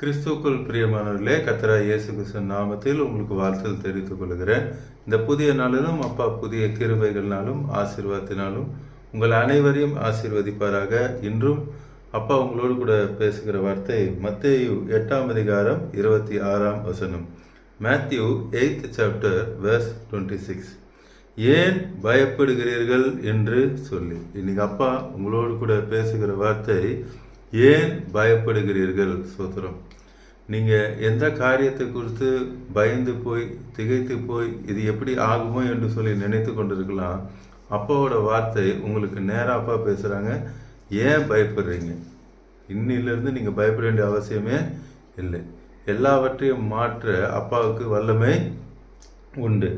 கிறிஸ்துக்குள் பிரியமானவர்களே கத்தரா இயேசு கிருஷ்ணன் நாமத்தில் உங்களுக்கு வாழ்த்தல் தெரிவித்துக் கொள்கிறேன். இந்த புதிய நாளிலும் அப்பா புதிய கிருபைகள்னாலும் ஆசீர்வாதத்தினாலும் உங்கள் அனைவரையும் ஆசீர்வதிப்பாராக. இன்றும் அப்பா உங்களோடு கூட பேசுகிற வார்த்தை மத்தேயு எட்டாம் அதிகாரம் இருபத்தி ஆறாம் வசனம். Matthew eight chapter verse twenty six. ஏன் பயப்படுகிறீர்கள் என்று சொல்லி. இன்னைக்கு அப்பா உங்களோடு கூட பேசுகிற வார்த்தை ஏன் பயப்படுகிறீர்கள் சோத்திரம்? நீங்கள் எந்த காரியத்தை குறித்து பயந்து போய் திகைத்து போய் இது எப்படி ஆகுமோ என்று சொல்லி நினைத்து கொண்டிருக்கலாம். அப்பாவோட வார்த்தை உங்களுக்கு நேராக அப்பா பேசுகிறாங்க ஏன் பயப்படுறீங்க? இன்னிலிருந்து நீங்கள் பயப்பட வேண்டிய அவசியமே இல்லை. எல்லாவற்றையும் மாற்ற அப்பாவுக்கு வல்லமை உண்டு.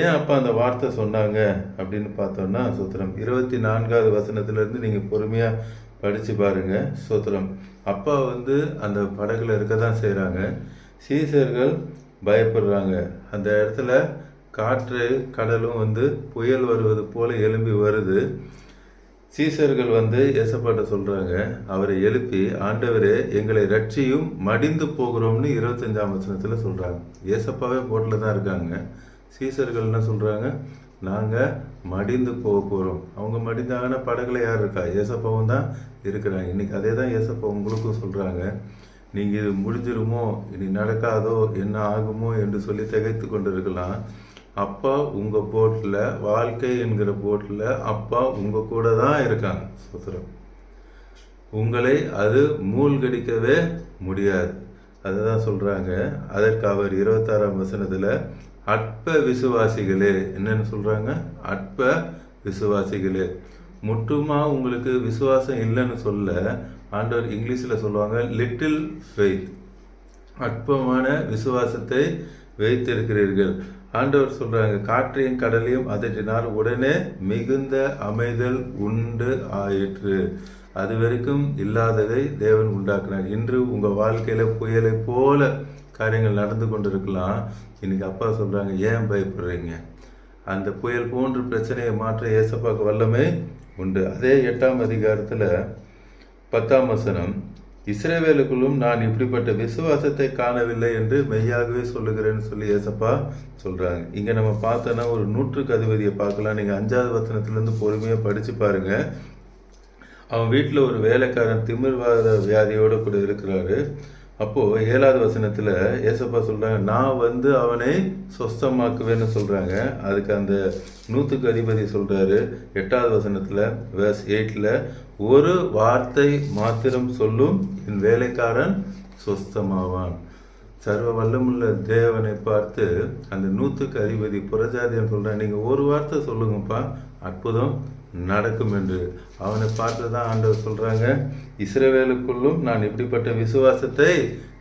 ஏன் அப்பா அந்த வார்த்தை சொன்னாங்க அப்படின்னு பார்த்தோன்னா சூத்திரம் இருபத்தி நான்காவது வசனத்திலேருந்து நீங்கள் பொறுமையாக படித்து பாருங்க சூத்திரம். அப்பா வந்து அந்த படகுல இருக்க தான் செய்கிறாங்க சீசர்கள் பயப்படுறாங்க. அந்த இடத்துல காற்று கடலும் வந்து புயல் வருவது போல எழும்பி வருது. சீசர்கள் வந்து ஏசப்பாட்ட சொல்கிறாங்க அவரை எழுப்பி ஆண்டவரே எங்களை ரட்சியும் மடிந்து போகிறோம்னு இருபத்தஞ்சாம் வசனத்தில் சொல்கிறாங்க ஏசப்பாவே போட்டில் தான் இருக்காங்க. சீசர்கள் என்ன சொல்கிறாங்க நாங்கள் மடிந்து போக போகிறோம் அவங்க மடிந்தாங்கன்னா படகுல யார் இருக்கா? ஏசப்பாவும் தான் இருக்கிறாங்க. இன்றைக்கி அதே தான் ஏசப்பா உங்களுக்கும் சொல்கிறாங்க நீங்கள் இது முடிஞ்சிருமோ? இனி நடக்காதோ? என்ன ஆகுமோ? என்று சொல்லி திகைத்து கொண்டு இருக்கலாம் அப்பா உங்கள் போட்டில் வாழ்க்கை என்கிற போட்டில் அப்பா உங்க கூட தான் இருக்காங்க. சுத்திரம். உங்களை அது மூழ்கடிக்கவே முடியாது. அதுதான் சொல்கிறாங்க அதற்கு அவர் இருபத்தாறாம் வசனத்தில் அற்ப விசுவாசிகளே என்னென்னு சொல்கிறாங்க அற்ப விசுவாசிகளே. முற்றுமா உங்களுக்கு விசுவாசம் இல்லைன்னு சொல்ல ஆண்டவர் இங்கிலீஷில் சொல்லுவாங்க லிட்டில் ஃபெய்த் அற்பமான விசுவாசத்தை வைத்திருக்கிறீர்கள். ஆண்டவர் சொல்கிறாங்க காற்றையும் கடலையும் அதற்றினால் உடனே மிகுந்த அமைதல் உண்டு ஆயிற்று. அது வரைக்கும் இல்லாததை தேவன் உண்டாக்குனார். இன்று உங்கள் வாழ்க்கையில் புயலை போல காரியங்கள் நடந்து கொண்டிருக்கலாம். இன்னைக்கு அப்பா சொல்கிறாங்க ஏன் பயப்படுறீங்க? அந்த புயல் போன்ற பிரச்சனையை மாற்ற ஏசப்பாக்கு வல்லமே உண்டு. அதே எட்டாம் அதிகாரத்தில் பத்தாம் வசனம் இஸ்ரேவேலுக்குள்ளும் நான் இப்படிப்பட்ட விசுவாசத்தை காணவில்லை என்று மெய்யாகவே சொல்லுகிறேன்னு சொல்லி ஏசப்பா சொல்கிறாங்க இங்கே நம்ம பார்த்தோன்னா ஒரு நூற்றுக்கு அதிபதியை பார்க்கலாம். நீங்கள் அஞ்சாவது வசனத்துலேருந்து பொறுமையாக படித்து பாருங்கள் அவன் வீட்டில் ஒரு வேலைக்காரன் திமிர்வாத வியாதியோடு கூட இருக்கிறாரு. அப்போ ஏழாவது வசனத்துல ஏசப்பா சொல்றாங்க நான் வந்து அவனை சொஸ்தமாக்குவேன்னு சொல்றாங்க. அதுக்கு அந்த நூத்துக்கு அதிபதி சொல்றாரு எட்டாவது வசனத்துல வேர்ஸ் எயிட்ல ஒரு வார்த்தை மாத்திரம் சொல்லும் என் வேலைக்காரன் சொஸ்தமாவான். சர்வ வல்லமுள்ள தேவனை பார்த்து அந்த நூற்றுக்கு அதிபதி புறஜாதியன் சொல்கிறான் நீங்கள் ஒரு வார்த்தை சொல்லுங்கப்பா. அற்புதம் நடக்கும் என்று. அவனை பார்த்து தான் ஆண்டவர் சொல்கிறாங்க இஸ்ரவேலுக்குள்ளும் நான் இப்படிப்பட்ட விசுவாசத்தை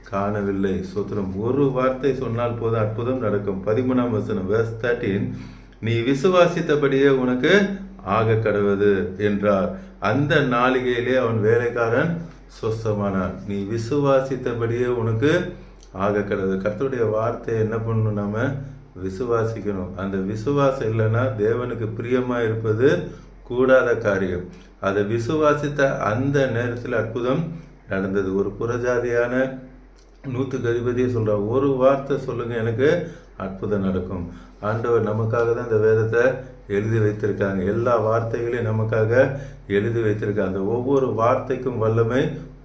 காணவில்லை. சோத்திரம் ஒரு வார்த்தை சொன்னால் போதும் அற்புதம் நடக்கும். பதிமூணாம் வசனம் verse 13 நீ விசுவாசித்தபடியே உனக்கு ஆக கடவது என்றார். அந்த நாளிகையிலே அவன் வேலைக்காரன் சொஸ்தமானான் நீ விசுவாசித்தபடியே உனக்கு ஆக கடவுது கர்த்தருடைய வார்த்தையை என்ன பண்ணணும் நாம? விசுவாசிக்கணும். அந்த விசுவாசம் இல்லைன்னா தேவனுக்கு பிரியமா இருப்பது கூடாத காரியம். அதை விசுவாசித்த அந்த நேரத்தில் அற்புதம் நடந்தது. ஒரு புறஜாதியான நூற்றுக்கு அதிபதியே சொல்கிறார் ஒரு வார்த்தை சொல்லுங்கள் எனக்கு அற்புதம் நடக்கும். ஆண்டவர் நமக்காக தான் இந்த வேதத்தை எழுதி வைத்திருக்காங்க. எல்லா வார்த்தைகளையும் நமக்காக எழுதி வைத்திருக்காங்க. அந்த ஒவ்வொரு வார்த்தைக்கும் வல்லமை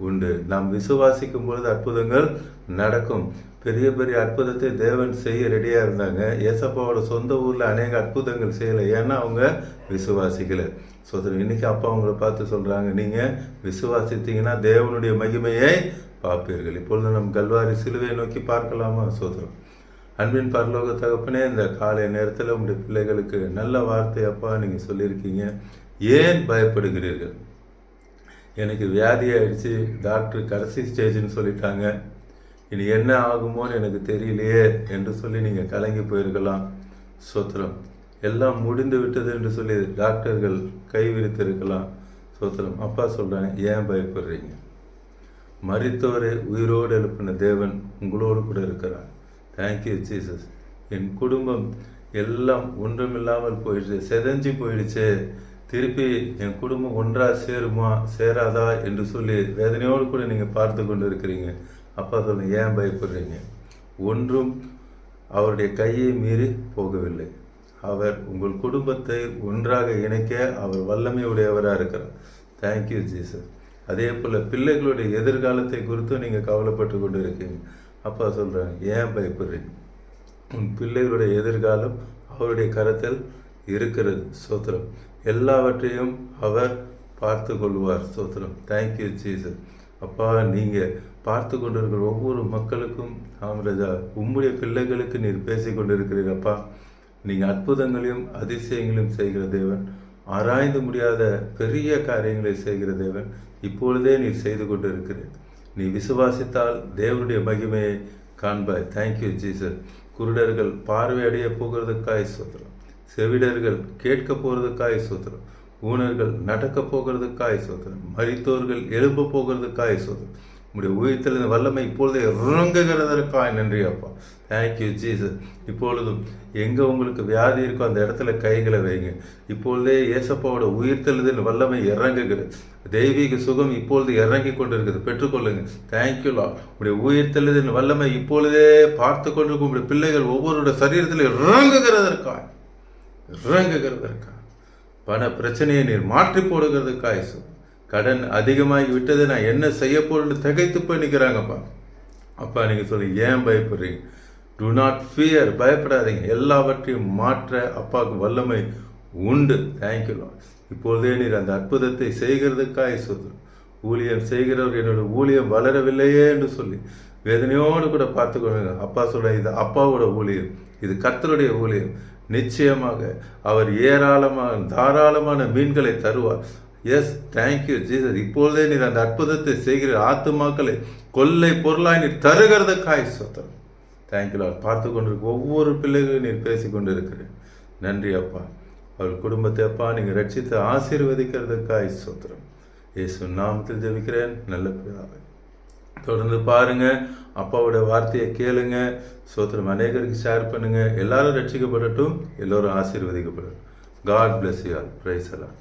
உண்டு. நாம் விசுவாசிக்கும் பொழுது அற்புதங்கள் நடக்கும். பெரிய பெரிய அற்புதத்தை தேவன் செய்ய ரெடியாக இருந்தாங்க. ஏசப்பாவோட சொந்த ஊரில் அநேக அற்புதங்கள் செய்யலை. ஏன்னா அவங்க விசுவாசிக்கலை. சோதரன் இன்னைக்கு அப்பா அவங்கள பார்த்து சொல்கிறாங்க நீங்கள் விசுவாசித்தீங்கன்னா தேவனுடைய மகிமையை பார்ப்பீர்கள் இப்பொழுது நம் கல்வாரி சிலுவையை நோக்கி பார்க்கலாமா சோதரம்? அன்பின் பரலோக தகப்பனே இந்த காலை நேரத்தில் உங்களுடைய பிள்ளைகளுக்கு நல்ல வார்த்தை அப்பா நீங்கள் சொல்லியிருக்கீங்க. ஏன் பயப்படுகிறீர்கள்? எனக்கு வியாதி ஆயிடுச்சு டாக்டர் கடைசி ஸ்டேஜ்னு சொல்லிட்டாங்க. இனி என்ன ஆகுமோன்னு எனக்கு தெரியலையே என்று சொல்லி நீங்கள் கலங்கி போயிருக்கலாம் சோத்திரம் எல்லாம் முடிந்து விட்டது என்று சொல்லி டாக்டர்கள் கைவிரித்திருக்கலாம் சோத்திரம் அப்பா சொல்கிறாங்க ஏன் பயப்படுறீங்க? மறித்தோரை உயிரோடு எழுப்பின தேவன் உங்களோடு கூட இருக்கிறார். தேங்க்யூ ஜீசஸ் என் குடும்பம் எல்லாம் ஒன்றுமில்லாமல் போயிடுச்சு. செதஞ்சு போயிடுச்சு. திருப்பி என் குடும்பம் ஒன்றாக சேருமா சேராதா என்று சொல்லி வேதனையோடு கூட நீங்கள் பார்த்து கொண்டு இருக்கிறீங்க அப்பா சொல்லுங்க ஏன் பயப்படுறீங்க? ஒன்றும் அவருடைய கையை மீறி போகவில்லை. அவர் உங்கள் குடும்பத்தை ஒன்றாக இணைக்க அவர் வல்லமை உடையவராக இருக்கிறார் தேங்க்யூ ஜீசஸ் அதே போல் பிள்ளைகளுடைய எதிர்காலத்தை குறித்தும் நீங்கள் கவலைப்பட்டு கொண்டு இருக்கீங்க அப்பா சொல்கிறாங்க ஏன் பயப்படுறீங்க? உன் பிள்ளைகளுடைய எதிர்காலம் அவருடைய கரத்தில் இருக்கிறது. சோத்திரம். எல்லாவற்றையும் அவர் பார்த்து கொள்வார். சோத்திரம். தேங்க்யூ ஜீசஸ் அப்பா நீங்கள் பார்த்து கொண்டிருக்கிற ஒவ்வொரு மக்களுக்கும் ஆமராஜா உம்முடைய பிள்ளைகளுக்கு நீர் பேசி கொண்டிருக்கிறீர் அப்பா. நீங்கள் அற்புதங்களையும் அதிசயங்களையும் செய்கிற தேவன். ஆராய்ந்து முடியாத பெரிய காரியங்களை செய்கிற தேவன் இப்பொழுதே நீ செய்து கொண்டு இருக்கிறேன் நீ விசுவாசித்தால் தேவனுடைய மகிமையை காண்பாய். தேங்க்யூ ஜீசஸ் குருடர்கள் பார்வையடைய போகிறதுக்காய் சோத்திரம். செவிடர்கள் கேட்க போகிறதுக்காய் சோத்திரம். ஊனர்கள் நடக்க போகிறதுக்காய் சோத்திரம். மரித்தோர்கள் எழும்ப போகிறதுக்காய் சோத்திரம். உங்களுடைய உயிர்த்தெழுந்த வல்லமை இப்பொழுதே இறங்குகிறதற்காய் நன்றி அப்பா. தேங்க்யூ ஜீசஸ் இப்பொழுதும் எங்கே உங்களுக்கு வியாதி இருக்கோ அந்த இடத்துல கைகளை வைங்க. இப்பொழுதே ஏசப்பாவோட உயிர்த்தெழுதல் வல்லமை இறங்குகிறது. தெய்வீக சுகம் இப்பொழுது இறங்கி கொண்டு இருக்குது பெற்றுக்கொள்ளுங்க தேங்க்யூலா உங்களுடைய உயிர்த்தெழுதல் வல்லமை இப்பொழுதே பார்த்து கொண்டிருக்கும் உங்களுடைய பிள்ளைகள் ஒவ்வொருடைய சரீரத்தில் இறங்குகிறதற்காய். இறங்குகிறதற்காக பண பிரச்சனையை நீர் மாற்றி போடுகிறதுக்காய் சு கடன் அதிகமாகி விட்டதை நான் என்ன செய்ய போறேன்னு திகைத்து போய் நிற்கிறாங்கப்பா அப்பா நீங்கள் சொல்லி ஏன் பயப்படுறீங்க? டு நாட் ஃபியர் பயப்படாதீங்க. எல்லாவற்றையும் மாற்ற அப்பாவுக்கு வல்லமை உண்டு. தேங்க்யூ இப்பொழுதே நீர் அந்த அற்புதத்தை செய்கிறதுக்காய் சொல்கிறோம் ஊழியம் செய்கிறவர் என்னோட ஊழியம் வளரவில்லையே என்று சொல்லி வேதனையோடு கூட பார்த்து அப்பா சொல்ற இது அப்பாவோட ஊழியம் இது கர்த்தருடைய ஊழியம். நிச்சயமாக அவர் ஏராளமான தாராளமான மீன்களை தருவார். எஸ் தேங்க்யூ ஜீசஸ் இப்பொழுதே நீர் அந்த அற்புதத்தை செய்கிற ஆத்துமாக்களை கொள்ளை பொருளாய் நீர் தருகிறதுக்காய் சொத்தம். தேங்க்யூ லார்ட் பார்த்து கொண்டிருக்க ஒவ்வொரு பிள்ளைகளையும் நீர் பேசி கொண்டிருக்கிறேன் நன்றி அப்பா. அவர் குடும்பத்தை அப்பா நீங்கள் ரட்சித்து ஆசீர்வதிக்கிறதுக்காய் சோத்திரம் இயேசு நாமத்தில் ஜெபிக்கிறேன். நல்ல பிள்ளை தொடர்ந்து பாருங்க. அப்பாவோட வார்த்தையை கேளுங்க. சோத்திரம் அநேகருக்கு ஷேர் பண்ணுங்க. எல்லாரும் ரட்சிக்கப்படட்டும். எல்லோரும் ஆசீர்வதிக்கப்படட்டும். God bless you all praise எல்லாம்